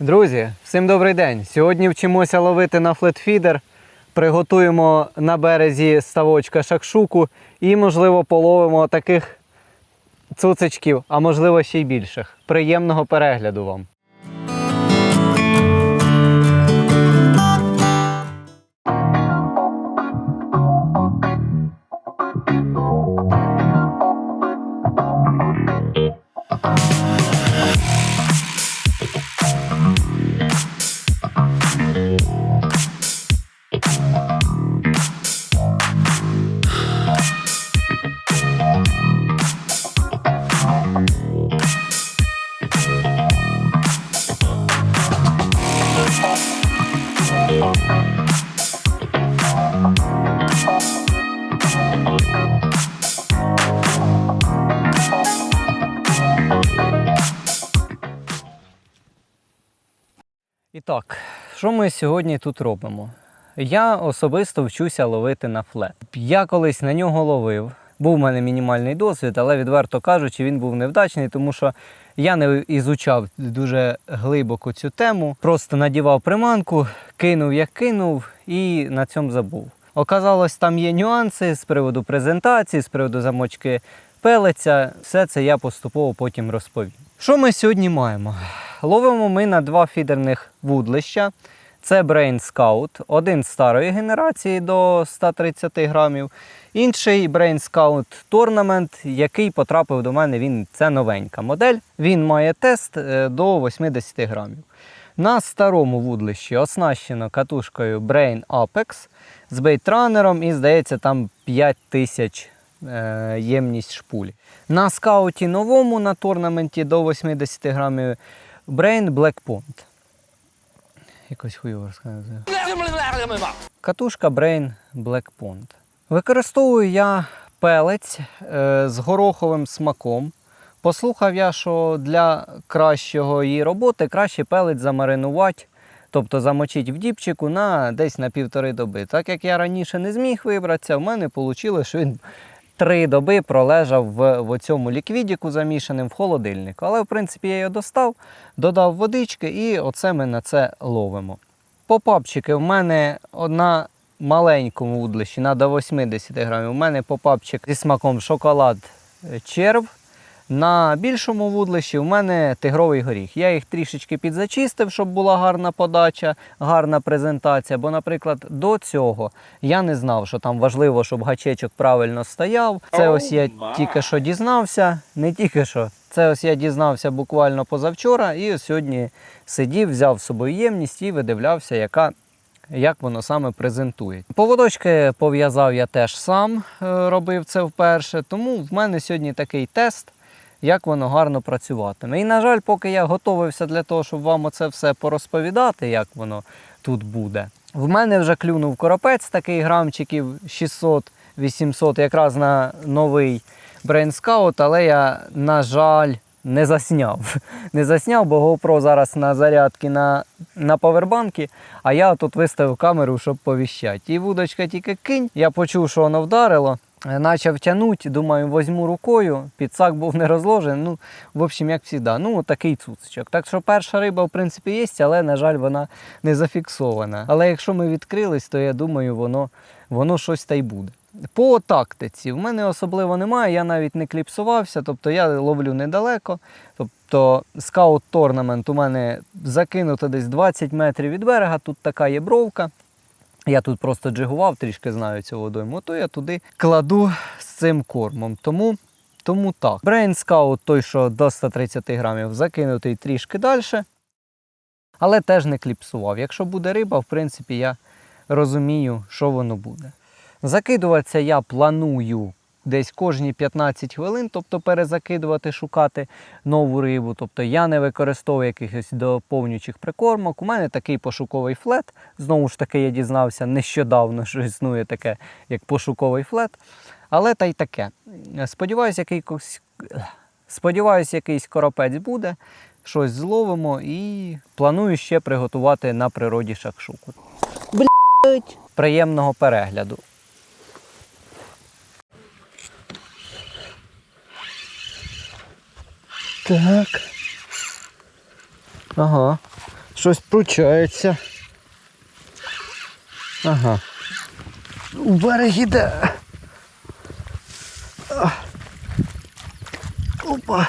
Друзі, всім добрий день. Сьогодні вчимося ловити на флетфідер. Приготуємо на березі ставочка шакшуку і, можливо, половимо таких цуцечків, а можливо ще й більших. Приємного перегляду вам. І так, що ми сьогодні тут робимо? Я особисто вчуся ловити на флет. Я колись на нього ловив. Був у мене мінімальний досвід, але відверто кажучи, він був невдачний, тому що я не ізучав дуже глибоко цю тему. Просто надівав приманку, кинув як кинув і на цьому забув. Оказалось, там є нюанси з приводу презентації, з приводу замочки пелеця. Все це я поступово потім розповім. Що ми сьогодні маємо? Ловимо ми на два фідерних вудлища. Це Brain Scout, один старої генерації до 130 грамів. Інший Brain Scout Tournament, який потрапив до мене, він це новенька модель. Він має тест е, до 80 грамів. На старому вудлищі оснащено катушкою Brain Apex з бейтранером і, здається, там 5000 е, ємність шпулі. На скауті новому на торнаменті до 80 грамів Brain Black Pond. Якось хуйово розказую. Катушка Brain Black Pond. Використовую я пелець е, з гороховим смаком. Послухав я, що для кращого її роботи краще пелець замаринувати, тобто замочити в діпчику на десь на півтори доби. Так як я раніше не зміг вибратися, в мене вийшло, що він три доби пролежав в, в цьому ліквідіку замішаним в холодильнику. Але в принципі я його достав, додав водички і оце ми на це ловимо. Попапчики в мене на маленькому вудлищі, на до 80 грамів. У мене попапчик зі смаком шоколад черв. На більшому вудлищі в мене тигровий горіх. Я їх трішечки підзачистив, щоб була гарна подача, гарна презентація. Бо, наприклад, до цього я не знав, що там важливо, щоб гачечок правильно стояв. Це ось я тільки що дізнався, не тільки що. Це ось я дізнався буквально позавчора, і ось сьогодні сидів, взяв з собою ємність і видивлявся, яка як воно саме презентує. Поводочки пов'язав я теж сам, е, робив це вперше, тому в мене сьогодні такий тест, як воно гарно працюватиме. І, на жаль, поки я готувався для того, щоб вам оце все порозповідати, як воно тут буде. В мене вже клюнув коропець такий грамчиків 600-800, якраз на новий Scout, але я, на жаль, не засняв. Не засняв, бо GoPro зараз на зарядці на, на повербанки, а я тут виставив камеру, щоб повіщати. І вудочка тільки кинь. Я почув, що воно вдарило. Почав тягнути, думаю, возьму рукою. Підсак був не розложений. Ну, в общем, як завжди. Ну, такий цуцичок. Так що перша риба, в принципі, є, але, на жаль, вона не зафіксована. Але якщо ми відкрились, то я думаю, воно, воно щось та й буде. По тактиці в мене особливо немає, я навіть не кліпсувався, тобто я ловлю недалеко. Тобто скаут торнамент у мене закинуто десь 20 метрів від берега, тут така є бровка. Я тут просто джигував, трішки знаю цю водойму, то я туди кладу з цим кормом. Тому, тому так. Brain Scout той, що до 130 грамів, закинутий трішки далі, але теж не кліпсував. Якщо буде риба, в принципі, я розумію, що воно буде. Закидуватися я планую десь кожні 15 хвилин, тобто перезакидувати, шукати нову рибу. Тобто я не використовую якихось доповнюючих прикормок. У мене такий пошуковий флет. Знову ж таки, я дізнався нещодавно, що існує таке, як пошуковий флет. Але та й таке. Сподіваюсь, якийсь, сподіваюсь, якийсь коропець буде, щось зловимо і планую ще приготувати на природі шакшуку. Блять! Приємного перегляду. Так. Ага. Щось пручається. Ага. У берег іде. Опа.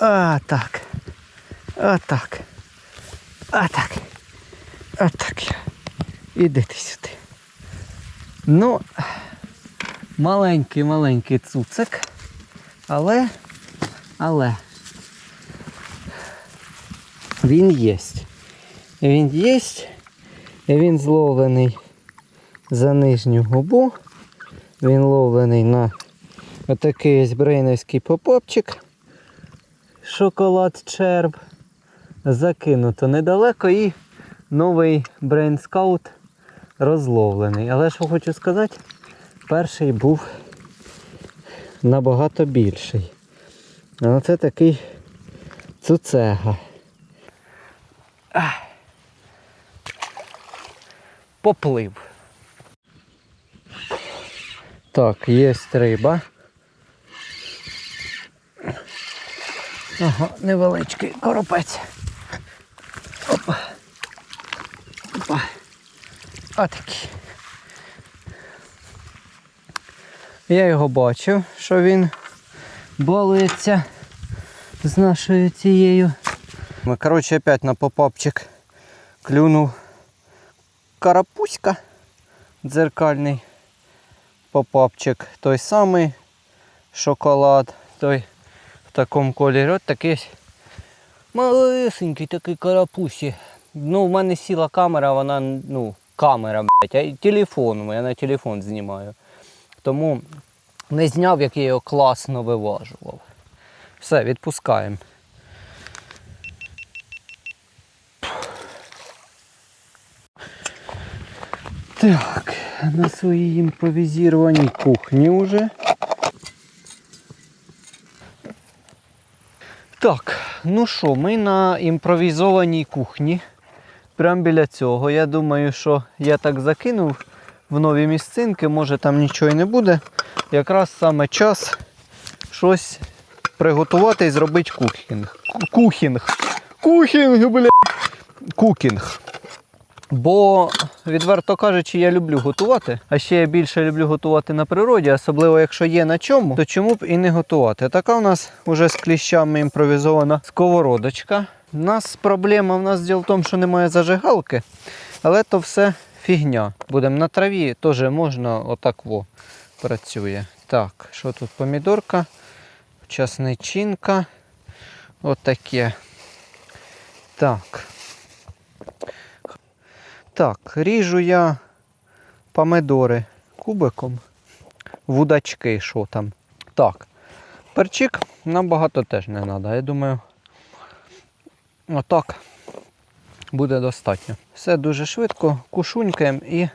А, так. А так. А так. А так. Іди ти сюди. Ну, маленький, маленький цуцик. Але, але він єсть. Він єсть. Він зловлений за нижню губу. Він ловлений на отакий ось брейновський попопчик. Шоколад черб. Закинуто недалеко і новий Scout розловлений. Але що хочу сказати, перший був набагато більший. А це такий цуцега. Поплив. Так, є риба. Ага, невеличкий коропець. Опа. Опа. Отакий. Я його бачив, що він балується з нашою цією. Ми, коротше, опять на попапчик клюнув карапуська дзеркальний попапчик. Той самий шоколад, той в такому кольорі. От такий малесенький такий карапусі. Ну, в мене сіла камера, вона, ну, камера, блядь, а телефон, я на телефон знімаю. Тому не зняв, як я його класно виважував. Все, відпускаємо. Так, на своїй імпровізованій кухні вже. Так, ну що, ми на імпровізованій кухні. Прямо біля цього. Я думаю, що я так закинув в нові місцинки, може там нічого і не буде. Якраз саме час щось приготувати і зробити кухінг. Кухінг. Кухінг, блядь. Кукінг. Бо, відверто кажучи, я люблю готувати, а ще я більше люблю готувати на природі, особливо якщо є на чому, то чому б і не готувати. Така у нас вже з кліщами імпровізована сковородочка. У нас проблема, в нас діло в тому, що немає зажигалки, але то все фігня. Будемо на траві, теж можна отак во працює. Так, що тут? Помідорка, часничинка. Отаке. Так. Так, ріжу я помидори кубиком, вудачки, що там. Так, перчик нам багато теж не треба. Я думаю, отак буде достатньо. Все дуже швидко, кушунькаємо і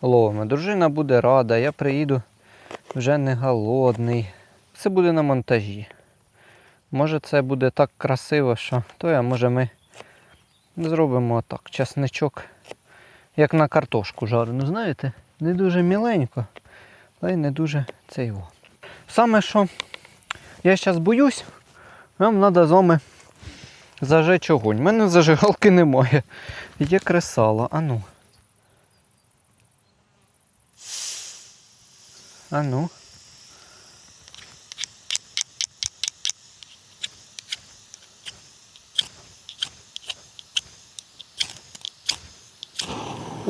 ловимо. Дружина буде рада, я приїду вже не голодний. Це буде на монтажі. Може це буде так красиво, що то, а може ми зробимо отак. Часничок як на картошку жарену, знаєте? Не дуже міленько, але й не дуже це його. Саме що я зараз боюсь, нам треба з вами зажечь огонь. У мене зажигалки немає. Є кресало. Ану. Ану.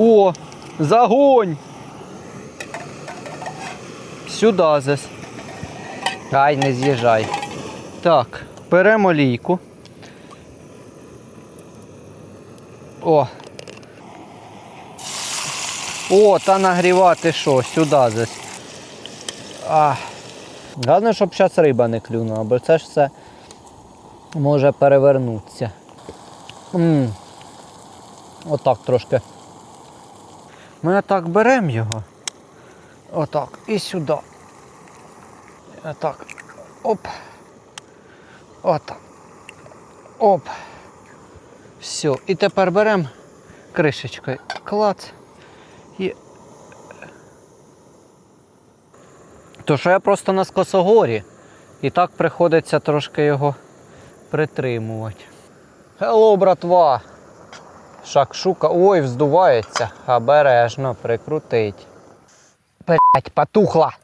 О, загонь! Сюди зась. Ай, не з'їжджай. Так, беремо лійку. О. О, та нагрівати що, сюди зась. А. Головне, щоб зараз риба не клюнула, бо це ж все може перевернутися. М. Отак трошки. Ми отак беремо його. Отак. І сюди. Отак. Оп. Отак. Оп. Все. І тепер беремо кришечкою. Клац. І. То що я просто на скосогорі. І так приходиться трошки його притримувати. Хелло, братва! Шакшука. Ой, вздувається. Обережно прикрутить. Блять, потухла.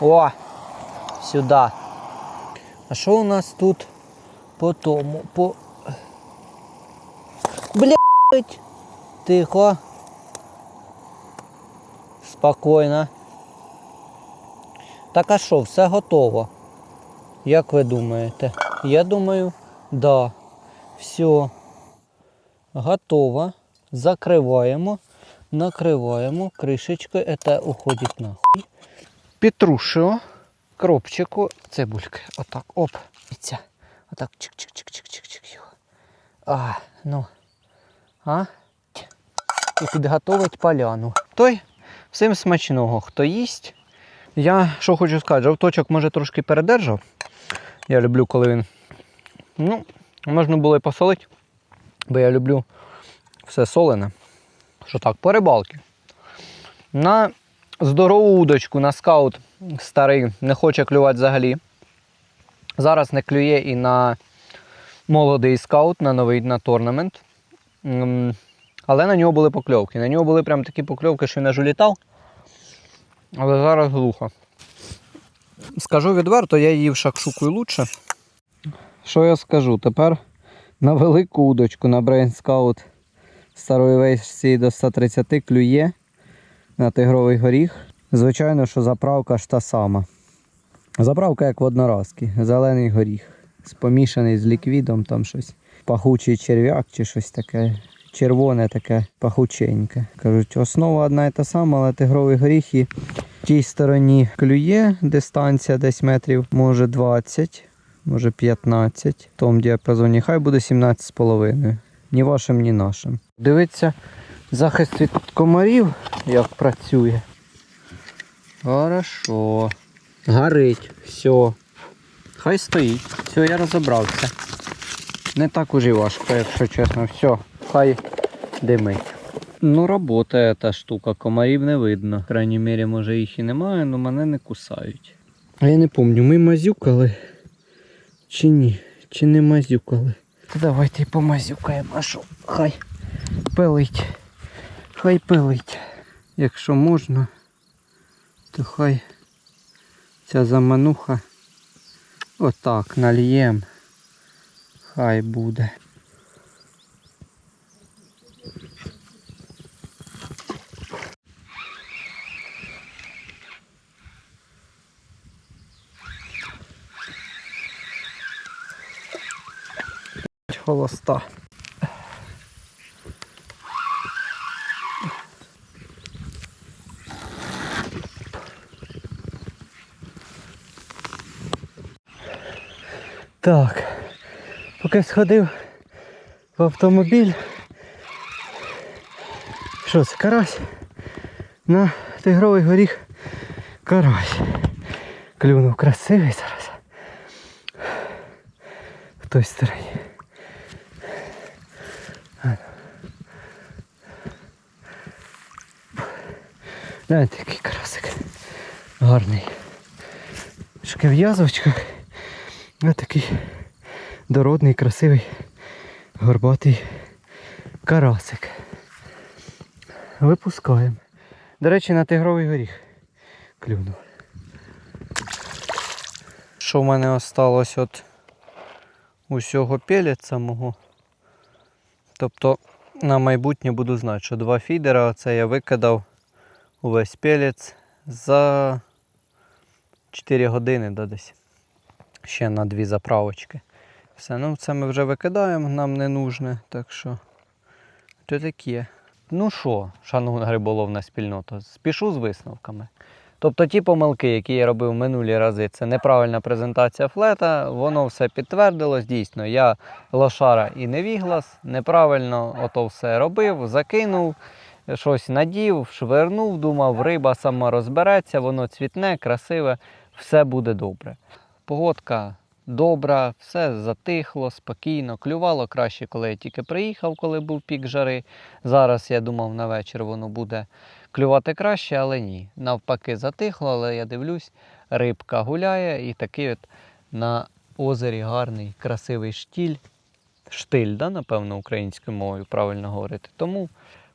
О! Сюди. А що у нас тут по тому? По. Блять! Тихо. Спокійно. Так а що, все готово? Як ви думаєте? Я думаю, да. Все. Готово. Закриваємо. Накриваємо кришечкою. Это уходить нахуй. Петрушио. Кропчику. Цибульки. Отак. Оп. І ця. Отак. Чик-чик-чик-чик-чик-чик. А, ну. А? І підготовить поляну. Той всім смачного, хто їсть. Я що хочу сказати, жовточок може трошки передержав. Я люблю, коли він. Ну, можна було і посолити, бо я люблю все солене. Що так, по рибалки. На здорову удочку, на скаут старий не хоче клювати взагалі. Зараз не клює і на молодий скаут, на новий на торнамент. Але на нього були покльовки. На нього були прям такі покльовки, що він аж улітав. Але зараз глухо. Скажу відверто, я їв шакшукою лучше. Що я скажу? Тепер на велику удочку на Brain Scout старої версії до 130 клює на тигровий горіх. Звичайно, що заправка ж та сама. Заправка як в одноразки. Зелений горіх. Помішаний з ліквідом, там щось. Пахучий черв'як чи щось таке. Червоне таке пахученьке. Кажуть, основа одна і та сама, але тигровий горіх і в тій стороні клює дистанція десь метрів, може 20, може 15. В тому діапазоні хай буде 17,5. Ні вашим, ні нашим. Дивіться, захист від комарів, як працює. Хорошо. Горить. Все. Хай стоїть. Все, я розібрався. Не так уже важко, якщо чесно. Все, хай димить. Ну, робота та штука, комарів не видно. В крайній мірі, може їх і немає, але мене не кусають. А я не пам'ятаю, ми мазюкали чи ні? Чи не мазюкали? Давайте помазюкаємо, а що? Хай пилить. Хай пилить. Якщо можна, то хай ця замануха отак нальєм. Хай буде. Холоста. Так, поки сходив в автомобіль. Що це, карась? На тигровий горіх карась. Клюнув красивий зараз. В той стороні. Гляньте, який карасик. Гарний. Шки в язвочках. Ось такий дородний, красивий, горбатий карасик. Випускаємо. До речі, на тигровий горіх клюнув. Що в мене осталось от усього пелеца мого. Тобто на майбутнє буду знати, що два фідера це я викидав увесь пелець за 4 години да, десь. Ще на дві заправочки. Все, ну це ми вже викидаємо, нам не нужне, так що то таке. Ну що, шановна риболовна спільнота, спішу з висновками. Тобто ті помилки, які я робив минулі рази, це неправильна презентація флета, воно все підтвердилось. Дійсно, я лошара і невіглас, неправильно ото все робив, закинув, щось надів, швернув, думав, риба сама розбереться, воно цвітне, красиве, все буде добре. Погодка добра, все затихло, спокійно. Клювало краще, коли я тільки приїхав, коли був пік жари. Зараз я думав, на вечір воно буде клювати краще, але ні. Навпаки, затихло, але я дивлюсь, рибка гуляє і такий от на озері гарний, красивий штіль. Штиль, да, напевно, українською мовою правильно говорити. Тому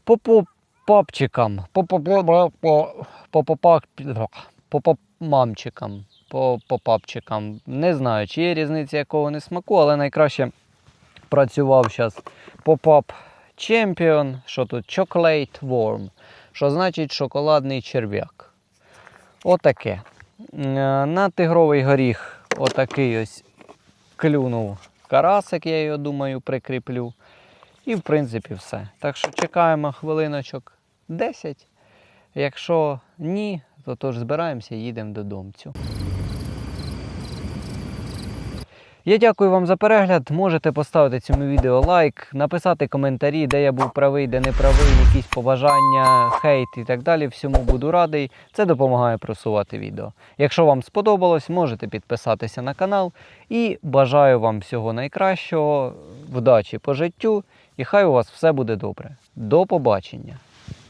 по попапчикам, по попамамчикам, по попапчикам. Не знаю, чи є різниця якого не смаку, але найкраще працював зараз Pop-Up Champion, що тут Chocolate Worm, що значить шоколадний черв'як. Отаке. Е, На тигровий горіх отакий ось клюнув карасик, я його думаю, прикріплю. І в принципі все. Так що чекаємо хвилиночок 10. Якщо ні, то тож збираємося і їдемо додому. Я дякую вам за перегляд. Можете поставити цьому відео лайк, написати коментарі, де я був правий, де не правий, якісь побажання, хейт і так далі. Всьому буду радий. Це допомагає просувати відео. Якщо вам сподобалось, можете підписатися на канал. І бажаю вам всього найкращого, вдачі по життю. І хай у вас все буде добре. До побачення!